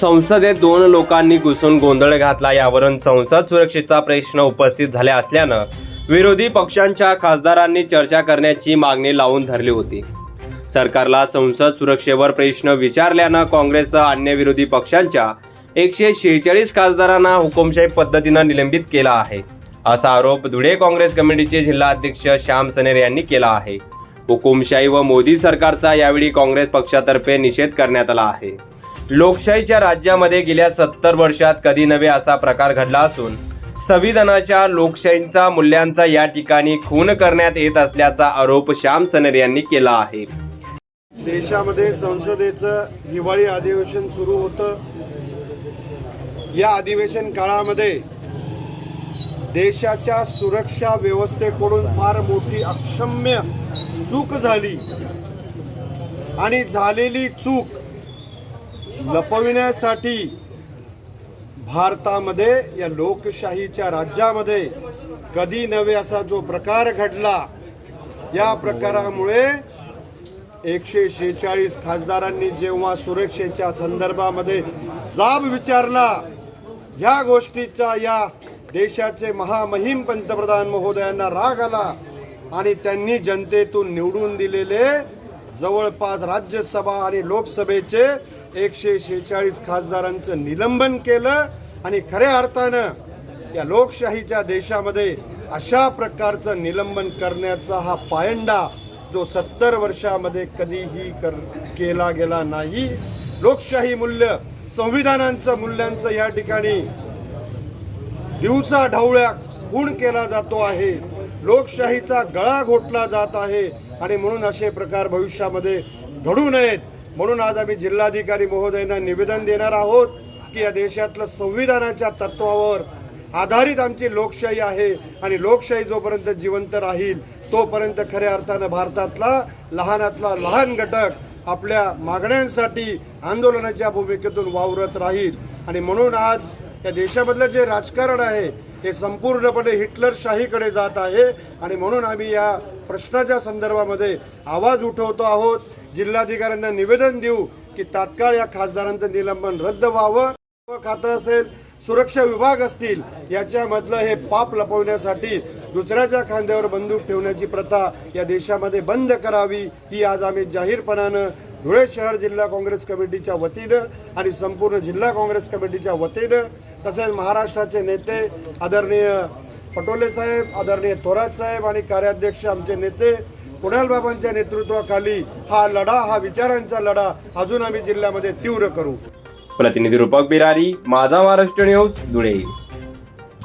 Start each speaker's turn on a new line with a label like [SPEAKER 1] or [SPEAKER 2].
[SPEAKER 1] संसदेत दोन लोकांनी घुसून गोंधळ घातला यावरून संसद सुरक्षेचा प्रश्न उपस्थित झाला असल्यानं विरोधी पक्षांच्या खासदारांनी चर्चा करण्याची मागणी लावून धरली होती. सरकारला संसद सुरक्षेवर प्रश्न विचारल्यानं काँग्रेससह अन्य विरोधी पक्षांच्या एकशे शेहेचाळीस खासदारांना हुकुमशाही पद्धतीनं निलंबित केला आहे. असा आरोप धुळे काँग्रेस कमिटीचे जिल्हाध्यक्ष श्याम सनेर यांनी केला आहे. हुकुमशाही व मोदी सरकारचा यावेळी काँग्रेस पक्षातर्फे निषेध करण्यात आला आहे. लोकशाहीच्या राज्यामध्ये गेल्या सत्तर वर्षात कधी नव्हे असा प्रकार घडला असून संविधानाच्या लोकशाहीचा मूल्यांचा या ठिकाणी खून करण्यात येत असल्याचा आरोप श्याम सनेर यांनी केला आहे.
[SPEAKER 2] देशामध्ये संसदेचं हिवाळी अधिवेशन सुरू होतं. या अधिवेशन काळामध्ये देशाच्या सुरक्षा व्यवस्थेकडून फार मोठी अक्षम्य चूक झाली. आणि झालेली चूक लपविण्यासाठी भारतामध्ये या लोकशाहीच्या राज्यामध्ये कधी नव्हे असा जो प्रकार घडला या प्रकारामुळे एकशे शेहेचाळीस खासदारांनी जेव्हा सुरक्षेच्या संदर्भामध्ये जाब विचारला ह्या गोष्टीचा या देशाचे महामहिम पंतप्रधान महोदयांना राग आला आणि त्यांनी जनतेतून निवडून दिलेले जवळपास राज्यसभा आणि लोकसभेचे एकशे शेहेचाळीस खासदारांचं निलंबन केलं आणि खऱ्या अर्थानं या लोकशाहीच्या देशामध्ये अशा प्रकारचं निलंबन करण्याचा हा पायंडा जो सत्तर वर्षामध्ये कधीही कर केला गेला नाही. लोकशाही मूल्य संविधानांचं मूल्यांचं या ठिकाणी दिवसा ढवळ्या खूण केला जातो आहे. लोकशाहीचा गळा घोटला जात आहे आणि म्हणून असे प्रकार भविष्यामध्ये घडू नयेत. म्हणून आज आम्ही जिल्हाधिकारी महोदयांना निवेदन देणार आहोत की या देशातलं संविधानाच्या तत्वावर आधारित आमची लोकशाही आहे आणि लोकशाही जोपर्यंत जिवंत राहील तोपर्यंत खऱ्या अर्थानं भारतातला लहानातला लहान घटक आपल्या मागण्यांसाठी आंदोलनाच्या भूमिकेतून वावरत राहील. आणि म्हणून आज या देशामधलं जे राजकारण आहे हे संपूर्णपणे हिटलरशाहीकडे जात आहे. आणि म्हणून आम्ही या प्रश्नाच्या संदर्भामध्ये आवाज उठवतो आहोत. जिल्हाधिकाऱ्यांना निवेदन देऊ की तात्काळ या खासदारांचं निलंबन रद्द व्हावं. खातं असेल सुरक्षा विभाग असतील याच्यामधलं हे पाप लपवण्यासाठी दुसऱ्याच्या खांद्यावर बंदूक ठेवण्याची प्रथा या देशामध्ये बंद करावी ही आज आम्ही जाहीरपणानं धुळे शहर जिल्हा काँग्रेस कमिटीच्या वतीनं आणि संपूर्ण जिल्हा काँग्रेस कमिटीच्या वतीनं तसेच महाराष्ट्राचे नेते आदरणीय पटोले साहेब आदरणीय थोरात साहेब आणि कार्याध्यक्ष आमचे नेते कुणाल बाबांच्या नेतृत्वाखाली हा लढा हा विचारांचा लढा अजून आम्ही जिल्ह्यामध्ये तीव्र करू.
[SPEAKER 1] प्रतिनिधी रूपक बिरारी माझा महाराष्ट्र न्यूज धुळे.